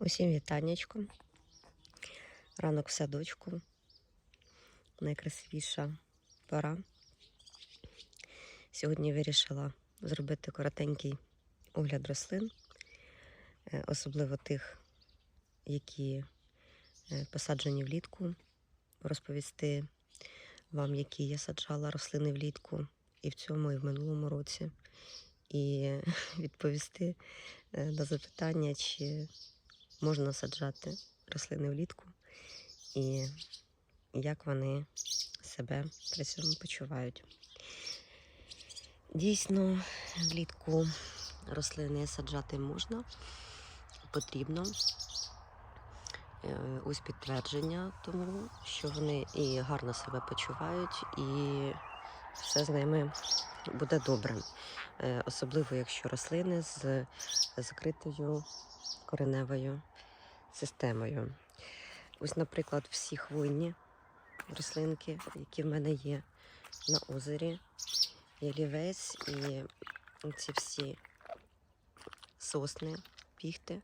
Усім вітаннячко. Ранок в садочку. Найкрасивіша пора. Сьогодні вирішила зробити коротенький огляд рослин, е, особливо тих, які е, посаджені влітку, розповісти вам, які я саджала рослини влітку і в цьому, і в минулому році, і відповісти е, на запитання, чи можна саджати рослини влітку і як вони себе при цьому почувають. Дійсно, влітку рослини саджати можна, потрібно. Е, Ось підтвердження тому, що вони і гарно себе почувають, і все з ними буде добре. Е, Особливо, якщо рослини з закритою кореневою системою. Ось, наприклад, всі хвойні рослинки, які в мене є на озері, ялівець і ці всі сосни, піхти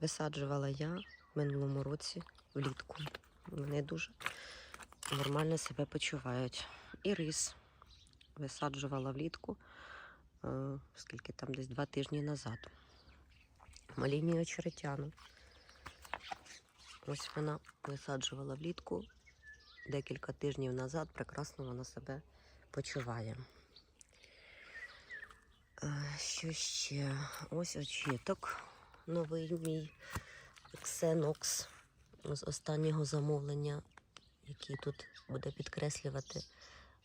висаджувала я в минулому році влітку. Вони дуже нормально себе почувають. І рис висаджувала влітку, е, скільки там десь два тижні назад. Малінію очеретяну. Ось вона висаджувала влітку декілька тижнів назад. Прекрасно вона себе почуває. Що ще? Ось очіток новий мій Xenox з останнього замовлення, який тут буде підкреслювати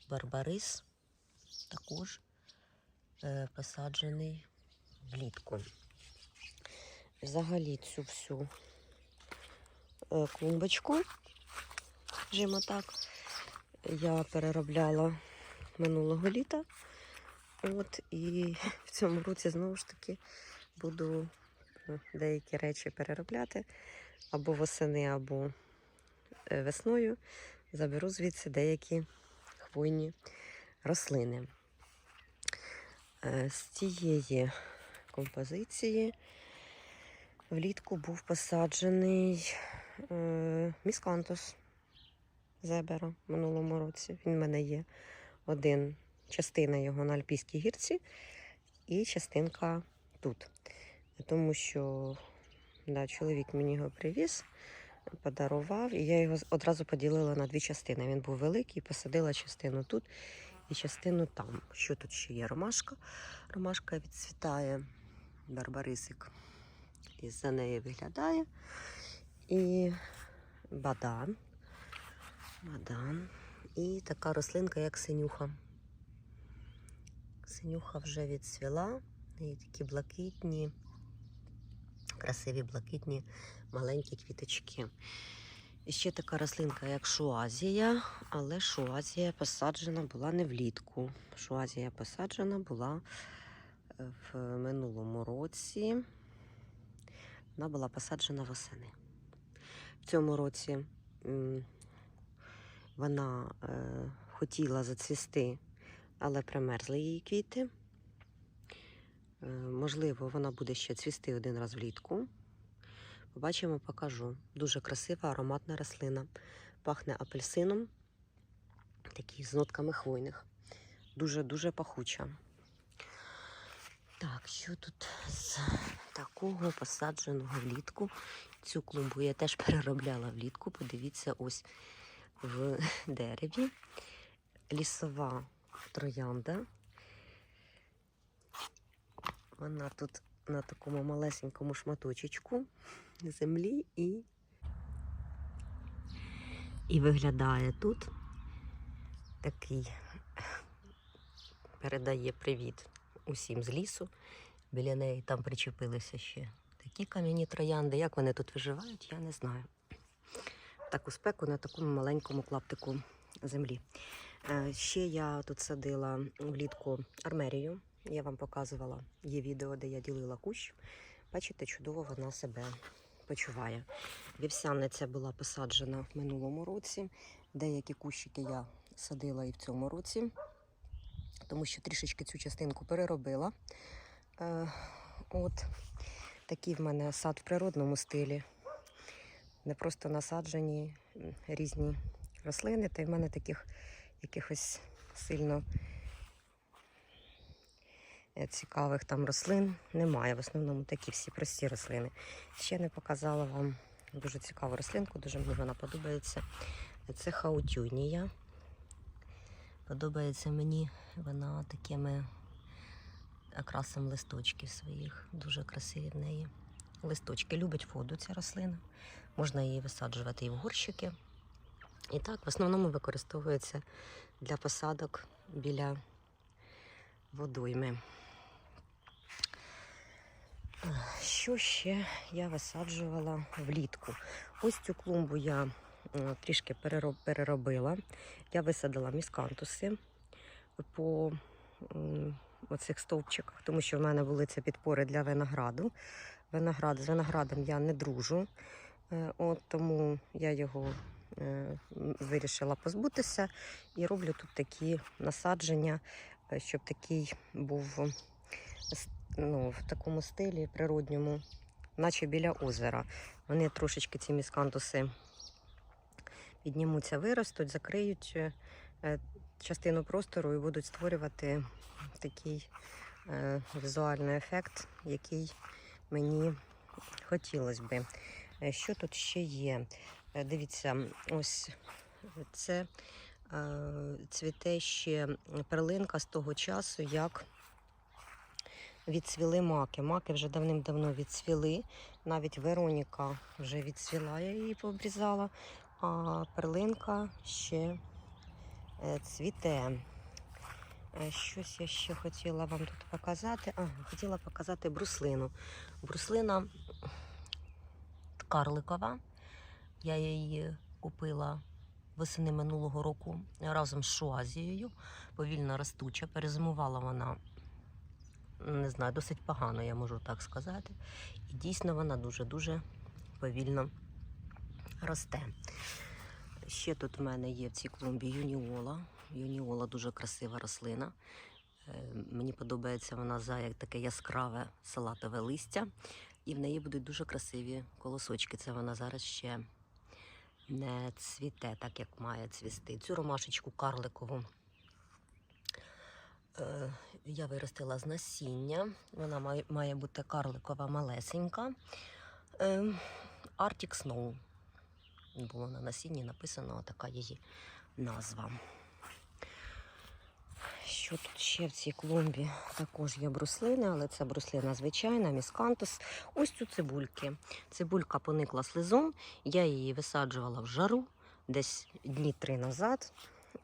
Барбарис. Також е, посаджений влітку. Взагалі цю всю е, клумбочку, скажімо так, я переробляла минулого літа. От, і в цьому році знову ж таки буду е, деякі речі переробляти або восени, або е, весною. Заберу звідси деякі хвойні рослини. З цієї композиції влітку був посаджений е, міскантус зебера в минулому році. Він в мене є один частина його на Альпійській гірці і частинка тут. Тому що да, чоловік мені його привіз, подарував, і я його одразу поділила на дві частини. Він був великий, посадила частину тут і частину там. Що тут ще є? Ромашка. Ромашка відцвітає, барбарисик із за неї виглядає. І бадан. Бадан. І така рослинка, як синюха. Синюха вже відцвіла. І такі блакитні, красиві блакитні маленькі квіточки. І ще така рослинка, як шуазія, але шуазія посаджена була не влітку. Шуазія посаджена була е, в минулому році. Вона була посаджена восени. В цьому році вона е, хотіла зацвісти, але примерзли її квіти. Е, можливо, вона буде ще цвісти один раз влітку. Побачимо, покажу. Дуже красива ароматна рослина. Пахне апельсином, такий з нотками хвойних. Дуже-дуже пахуча. Так, що тут з такого посадженого влітку? Цю клумбу я теж переробляла влітку. Подивіться, ось в дереві. Лісова троянда. Вона тут на такому малесенькому шматочечку землі і, і виглядає тут такий, передає привіт усім з лісу. Біля неї там причепилися ще такі кам'яні троянди. Як вони тут виживають, я не знаю. Таку спеку на такому маленькому клаптику землі. Е, Ще я тут садила влітку армерію. Я вам показувала. Є відео, де я ділила кущ. Бачите, чудово вона себе почуває. Вівсяниця була посаджена в минулому році. Деякі кущики я садила і в цьому році, тому що трішечки цю частинку переробила. Е, От такий в мене сад в природному стилі. Не просто насаджені різні рослини, та й в мене таких якихось сильно е, цікавих там рослин немає. В основному такі всі прості рослини. Ще не показала вам дуже цікаву рослинку, дуже мені вона подобається. Це хаутюнія. Подобається мені вона такими окрасом листочків своїх. Дуже красиві в неї. Листочки любить воду ця рослина. Можна її висаджувати і в горщики. І так, в основному використовується для посадок біля водойми. Що ще я висаджувала влітку? Ось цю клумбу я трішки переробила. Я висадила міскантуси по оцих стовпчиках, тому що в мене були це підпори для винограду. Виноград, з виноградом я не дружу, е, от тому я його е, вирішила позбутися і роблю тут такі насадження, е, щоб такий був ну, в такому стилі природньому, наче біля озера. Вони трошечки ці міскантуси піднімуться, виростуть, закриють частину простору і будуть створювати такий е, візуальний ефект, який мені хотілося би. Е, Що тут ще є? Е, Дивіться, ось це е, цвіте ще перлинка з того часу, як відцвіли маки. Маки вже давним-давно відцвіли. Навіть Вероніка вже відцвіла, я її пообрізала, а перлинка ще цвіте. Е, Щось я ще хотіла вам тут показати. А, хотіла показати бруслину. Бруслина карликова. Я її купила восени минулого року разом з шуазією. Повільно ростуча. Перезимувала вона, не знаю, досить погано, я можу так сказати. І дійсно вона дуже-дуже повільно росте. Ще тут в мене є в цій клумбі юніола. Юніола дуже красива рослина. Е, Мені подобається вона за як таке яскраве салатове листя. І в неї будуть дуже красиві колосочки. Це вона зараз ще не цвіте, так як має цвісти. Цю ромашечку карликову е, я виростила з насіння. Вона має, бути карликова малесенька. Е, Arctic Snow. Було на насінні написано така її назва. Що тут ще в цій клумбі? Також є бруслини, але це бруслина звичайна, міскантус. Ось цю цибульки. Цибулька поникла слизом. Я її висаджувала в жару десь дні три назад.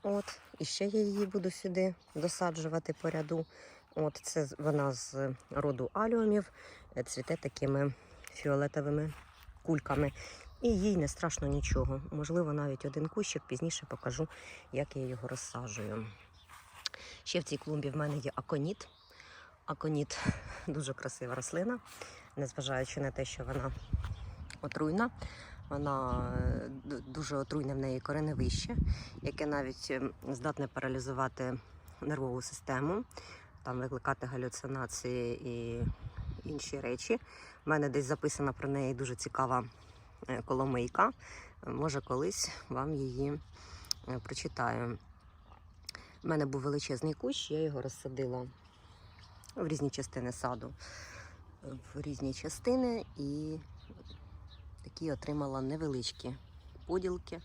От, і ще я її буду сюди досаджувати по ряду. От, це вона з роду аліумів, е, цвіте такими фіолетовими кульками. І їй не страшно нічого. Можливо, навіть один кущик пізніше покажу, як я його розсаджую. Ще в цій клумбі в мене є аконіт. Аконіт дуже красива рослина, незважаючи на те, що вона отруйна. Вона е, дуже отруйне в неї кореневище, яке навіть е, здатне паралізувати нервову систему, там викликати галюцинації і інші речі. У мене десь записана про неї дуже цікава коломийка. Може, колись вам її е, прочитаю. У мене був величезний кущ, я його розсадила в різні частини саду, в різні частини і такі отримала невеличкі поділки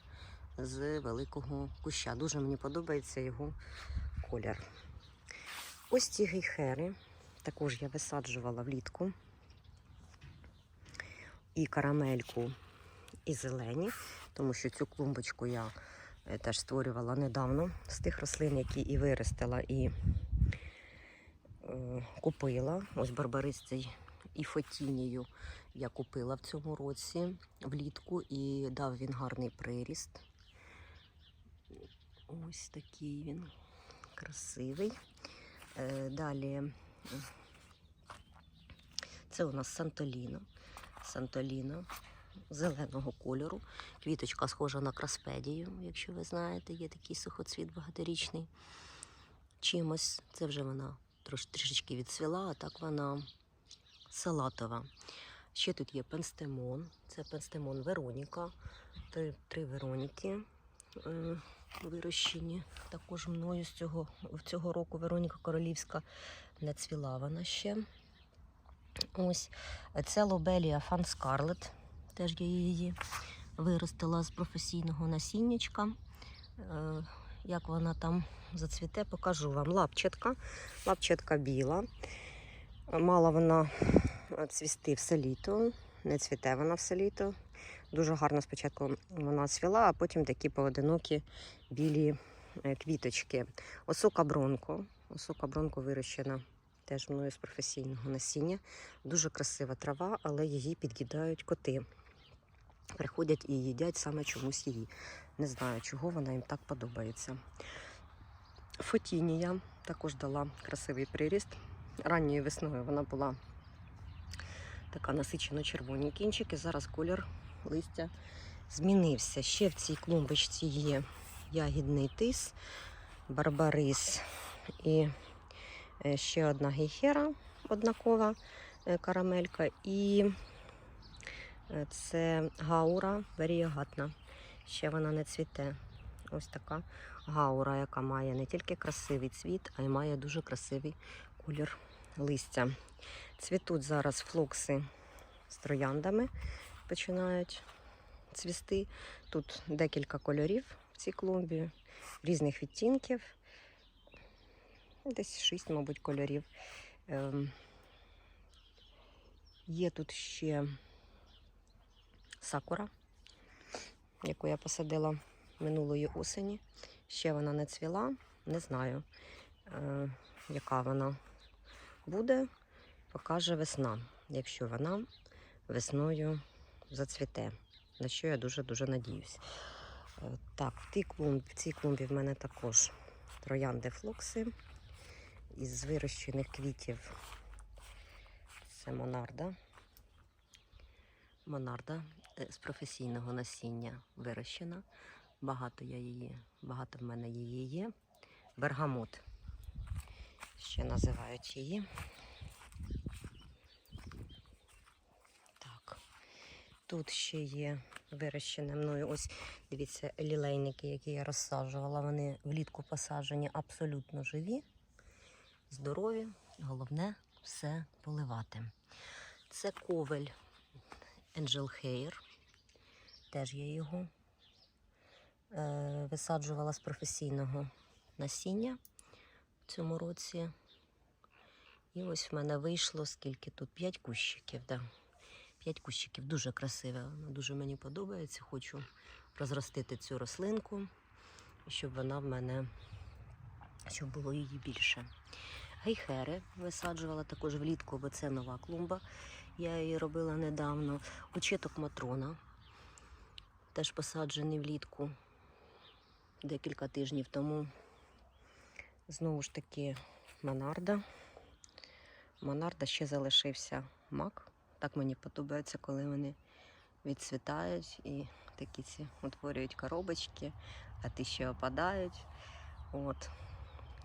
з великого куща. Дуже мені подобається його колір. Ось ці гейхери також я висаджувала влітку. І карамельку, і зелені, тому що цю клумбочку я е, теж створювала недавно з тих рослин, які і виростила, і е, купила. Ось барбарис цей і фотінію я купила в цьому році влітку і дав він гарний приріст. Ось такий він красивий. Е, далі це у нас Сантоліно. Сантоліно зеленого кольору. Квіточка схожа на краспедію, якщо ви знаєте, є такий сухоцвіт багаторічний. Чимось. Це вже вона трош, трішечки відцвіла, а так вона салатова. Ще тут є пенстемон. Це пенстемон Вероніка. Три, три Вероніки е, вирощені також мною з цього, цього року Вероніка Королівська не цвіла вона ще. Ось це лобелія Фан Скарлет. Теж я її виростила з професійного насіннячка. Е, Як вона там зацвіте, покажу вам. Лапчатка. Лапчатка біла. Мала вона цвісти все літо, не цвіте вона все літо. Дуже гарно спочатку вона цвіла, а потім такі поодинокі білі е, квіточки. Осока бронко. Осока бронко вирощена теж мною з професійного насіння. Дуже красива трава, але її під'їдають коти. Приходять і їдять саме чомусь її. Не знаю, чого вона їм так подобається. Фотінія також дала красивий приріст. Ранньою весною вона була така насичено червоні кінчики. Зараз колір листя змінився. Ще в цій клумбочці є ягідний тис, барбарис і е, ще одна гейхера однакова е, карамелька. І це гаура варієгатна. Ще вона не цвіте. Ось така гаура, яка має не тільки красивий цвіт, а й має дуже красивий колір листя. Цвітуть зараз флокси з трояндами, починають цвісти. Тут декілька кольорів в цій клумбі, різних відтінків. Десь шість, мабуть, кольорів. Ем, Є тут ще сакура, яку я посадила минулої осені. Ще вона не цвіла, не знаю, е, яка вона буде, покаже весна, якщо вона весною зацвіте, на що я дуже-дуже надіюсь. Е, Так, в, тій клумбі, в цій клумбі в мене також троянди флокси із вирощених квітів. Це монарда. Монарда з професійного насіння вирощена. Багато я її, багато в мене її є. Бергамот. Ще називають її. Так. Тут ще є вирощені мною. Ось дивіться, лілейники, які я розсаджувала. Вони влітку посаджені абсолютно живі, здорові. Головне все поливати. Це ковель Angel Hair. Теж я його е, висаджувала з професійного насіння в цьому році. І ось в мене вийшло скільки тут? 5 кущиків. Да. 5 кущиків. Дуже красиве. Воно дуже мені подобається. Хочу розростити цю рослинку, щоб вона в мене, щоб було її більше. Гейхери висаджувала також влітку, бо це нова клумба. Я її робила недавно. Очіток матрона. Теж посаджений влітку декілька тижнів тому. Знову ж таки Монарда. Монарда ще залишився мак. Так мені подобається, коли вони відцвітають і такі ці утворюють коробочки, а ті ще опадають. От,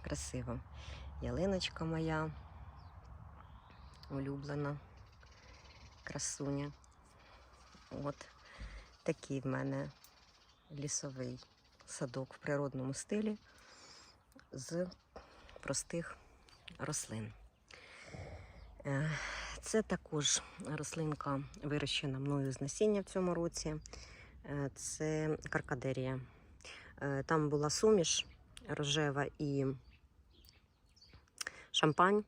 красиво. Ялиночка моя улюблена красуня. От такий в мене лісовий садок в природному стилі з простих рослин. Е, Це також рослинка, вирощена мною з насіння в цьому році. Е, Це каркадерія. Е, Там була суміш рожева і шампань,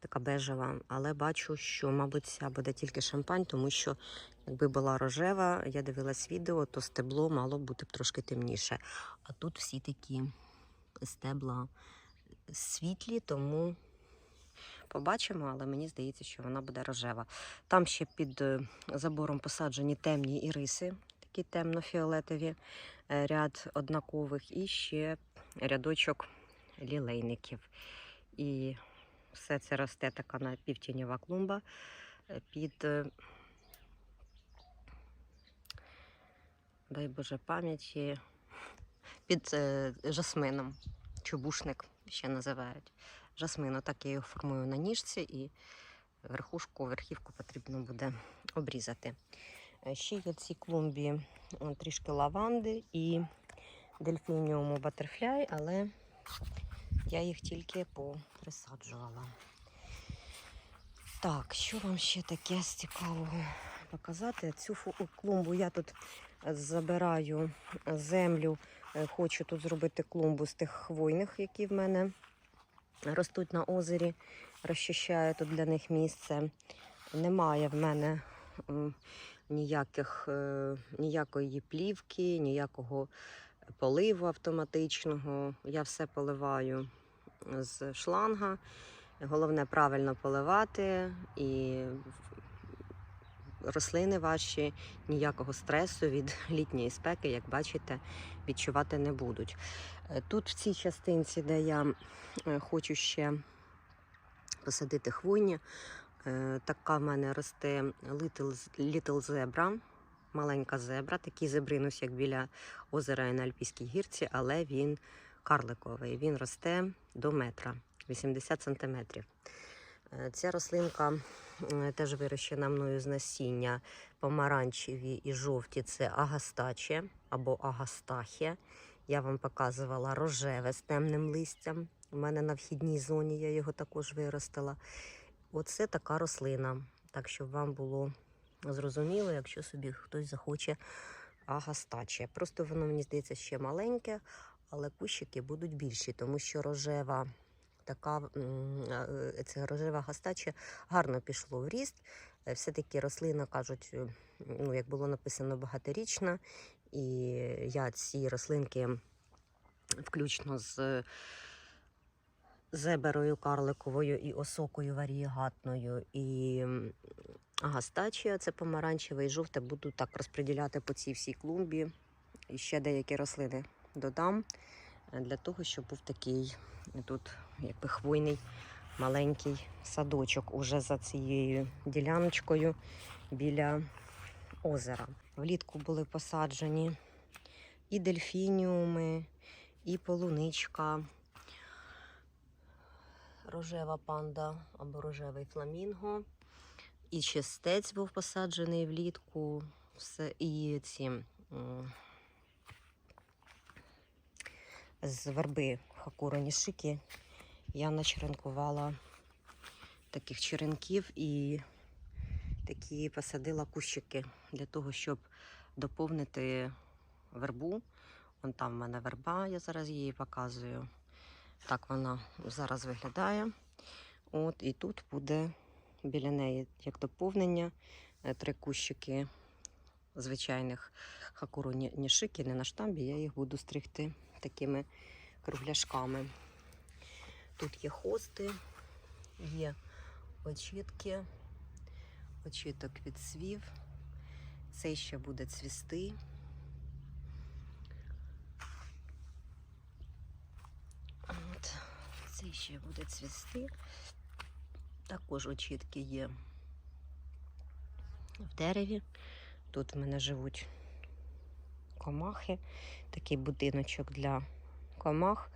така бежева, але бачу, що, мабуть, ця буде тільки шампань, тому що якби була рожева, я дивилась відео, то стебло мало бути б трошки темніше. А тут всі такі стебла світлі, тому побачимо, але мені здається, що вона буде рожева. Там ще під е, забором посаджені темні іриси, такі темно-фіолетові, е, ряд однакових, і ще рядочок лілейників. І все це росте така напівтіньова клумба е, під, дай Боже пам'яті, під е, жасмином. Чубушник ще називають. Жасмину, так я його формую на ніжці і верхушку, верхівку потрібно буде обрізати. Е, Ще є в цій клумбі е, трішки лаванди і дельфініуму батерфляй, але я їх тільки поприсаджувала. Так, що вам ще таке з цікавого показати? Цю клумбу я тут забираю землю. Е, Хочу тут зробити клумбу з тих хвойних, які в мене ростуть на озері. Розчищаю тут для них місце. Немає в мене ніяких, е, ніякої плівки, ніякого поливу автоматичного. Я все поливаю з шланга. Головне правильно поливати і рослини ваші ніякого стресу від літньої спеки, як бачите, відчувати не будуть. Е, Тут в цій частинці, де я е, хочу ще посадити хвойні, е, така в мене росте Little Zebra, маленька зебра, такий зебринус, як біля озера на Альпійській гірці, але він карликовий. Він росте до метра, 80 сантиметрів. Е, Ця рослинка е, теж вирощена мною з насіння помаранчеві і жовті це агастаче або агастахія. Я вам показувала рожеве з темним листям. У мене на вхідній зоні я його також виростила. Оце така рослина. Так, щоб вам було зрозуміло, якщо собі хтось захоче агастаче. Просто воно, мені здається, ще маленьке, але кущики будуть більші, тому що рожева така е, це рожева гастача гарно пішло в ріст. Е, Все-таки рослина, кажуть, е, ну, як було написано, багаторічна. І я ці рослинки, включно з зеберою карликовою і осокою варієгатною, і м, агастачія, це помаранчеве і жовте, буду так розподіляти по цій всій клумбі. І ще деякі рослини додам для того, щоб був такий тут якби хвойний маленький садочок уже за цією діляночкою біля озера. Влітку були посаджені і дельфініуми, і полуничка, рожева панда або рожевий фламінго. І чистець був посаджений влітку. Все, і ці з верби хакура нішики я начеренкувала таких черенків і такі посадила кущики для того, щоб доповнити вербу. Вон там в мене верба, я зараз її показую. Так вона зараз виглядає. От, і тут буде біля неї як доповнення е, три кущики звичайних хакуру нішики, не на штамбі, я їх буду стригти такими кругляшками. Тут є хости, є очітки, очіток відсвів. Цей ще буде цвісти. От, цей ще буде цвісти. Також очітки є в дереві. Тут в мене живуть комахи. Такий будиночок для комах.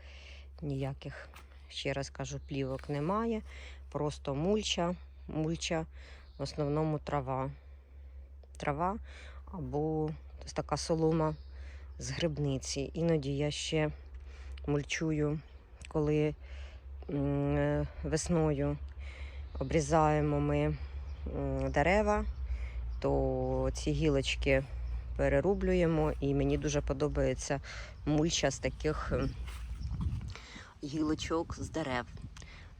Ніяких, ще раз кажу, плівок немає. Просто мульча, мульча, в основному трава. Трава або така солома з грибниці. Іноді я ще мульчую, коли весною обрізаємо ми дерева, то ці гілочки перерублюємо, і мені дуже подобається мульча з таких гілочок з дерев.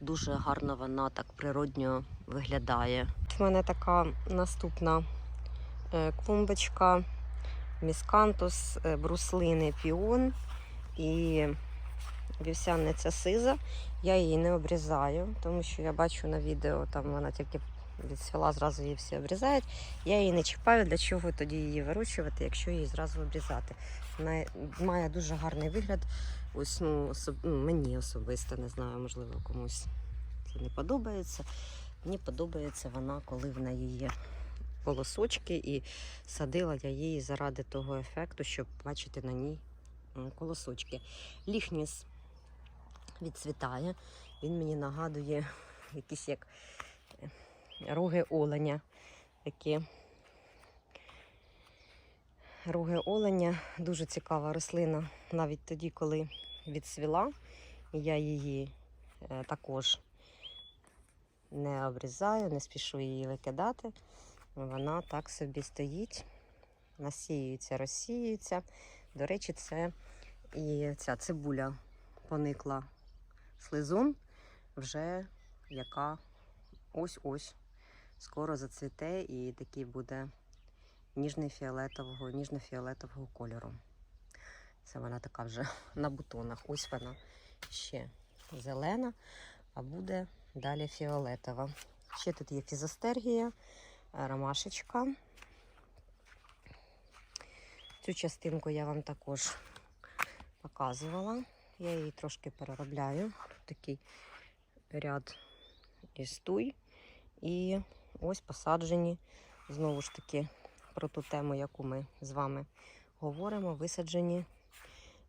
Дуже гарно вона так природньо виглядає. У мене така наступна е, клумбочка міскантус, е, бруслини піон і вівсяниця сиза. Я її не обрізаю, тому що я бачу на відео, там вона тільки відсвіла, зразу її всі обрізають. Я її не чіпаю, для чого тоді її вирощувати, якщо її зразу обрізати. Вона має дуже гарний вигляд. Ось ну, особ... ну, мені особисто, не знаю, можливо, комусь це не подобається. Мені подобається вона, коли в неї є колосочки, і садила я її заради того ефекту, щоб бачити на ній колосочки. Ліхніс відцвітає. Він мені нагадує якісь як е, роги оленя, такі роги оленя дуже цікава рослина, навіть тоді, коли відсвіла, я її е, також не обрізаю, не спішу її викидати. Вона так собі стоїть, насіюється, розсіюється. До речі, це і ця цибуля поникла слизун, вже яка ось-ось скоро зацвіте і такий буде ніжно-фіолетового кольору. Це вона така вже на бутонах. Ось вона ще зелена, а буде далі фіолетова. Ще тут є фізостергія, ромашечка. Цю частинку я вам також показувала. Я її трошки переробляю. Тут такий ряд із туй. І ось посаджені знову ж таки про ту тему, яку ми з вами говоримо, висаджені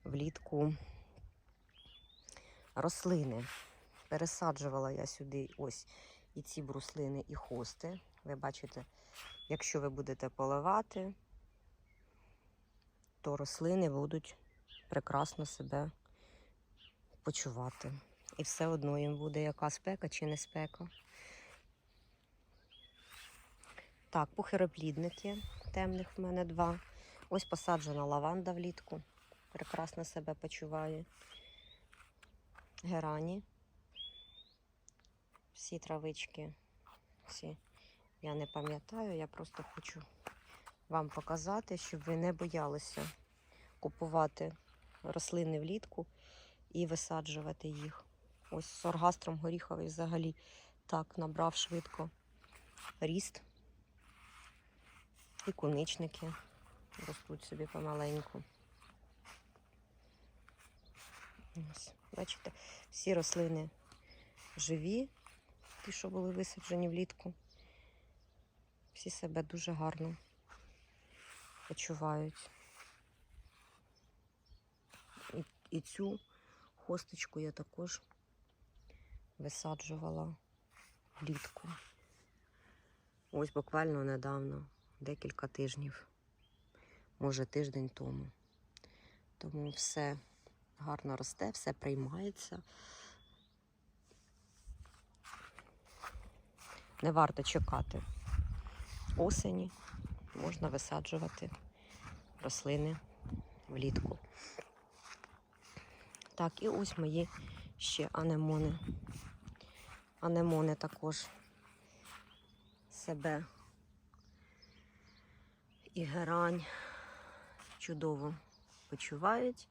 влітку рослини. Пересаджувала я сюди ось і ці бруслини, і хости. Ви бачите, якщо ви будете поливати, то рослини будуть прекрасно себе почувати. І все одно їм буде яка спека чи не спека. Так, пухироплідники темних в мене два. Ось посаджена лаванда влітку. Прекрасно себе почуває. Герані. Всі травички. Всі. Я не пам'ятаю, я просто хочу вам показати, щоб ви не боялися купувати рослини влітку і висаджувати їх. Ось соргастром горіховий взагалі так набрав швидко ріст. І куничники ростуть собі помаленьку. Ось, бачите, всі рослини живі, ті, що були висаджені влітку. Всі себе дуже гарно почувають. І, і цю хосточку я також висаджувала влітку. Ось буквально недавно декілька тижнів, може тиждень тому. Тому все гарно росте, все приймається. Не варто чекати осені, можна висаджувати рослини влітку. Так, і ось мої ще анемони. Анемони також себе і герань чудово почувають,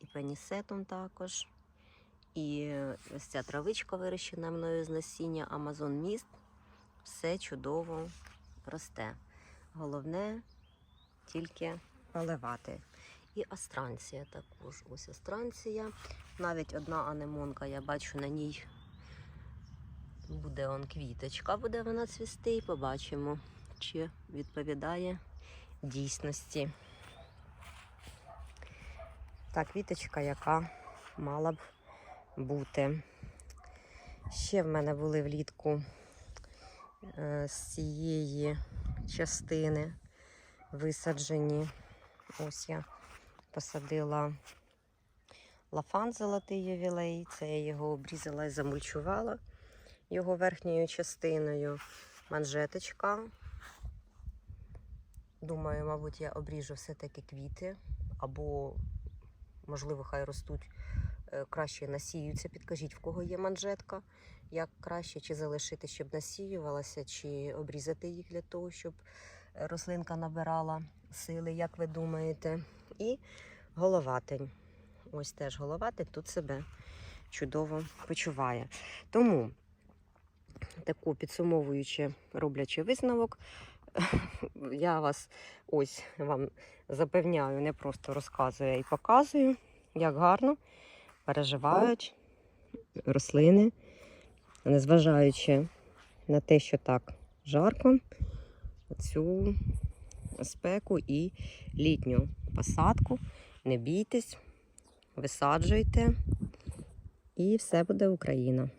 і пенісетом також. І ось ця травичка вирощена мною з насіння Амазон Міст. Все чудово росте. Головне тільки поливати. І астранція також. Ось астранція. Навіть одна анемонка, я бачу на ній буде он квіточка, буде вона цвісти, і побачимо, чи відповідає дійсності. Та квіточка, яка мала б бути. Ще в мене були влітку е, з цієї частини висаджені. Ось я посадила лафан золотий ювілей. Це я його обрізала і замульчувала його верхньою частиною. Манжеточка. Думаю, мабуть, я обріжу все-таки квіти, або, можливо, хай ростуть е, краще насіються. Підкажіть, в кого є манжетка, як краще, чи залишити, щоб насіювалася, чи обрізати їх для того, щоб е, рослинка набирала сили, як ви думаєте. І головатень. Ось теж головатень тут себе чудово почуває. Тому, таку підсумовуючи, роблячи висновок, я вас ось вам запевняю, не просто розказую а й показую, як гарно переживають рослини, незважаючи на те, що так жарко, цю спеку і літню посадку. Не бійтесь, висаджуйте, і все буде Україна.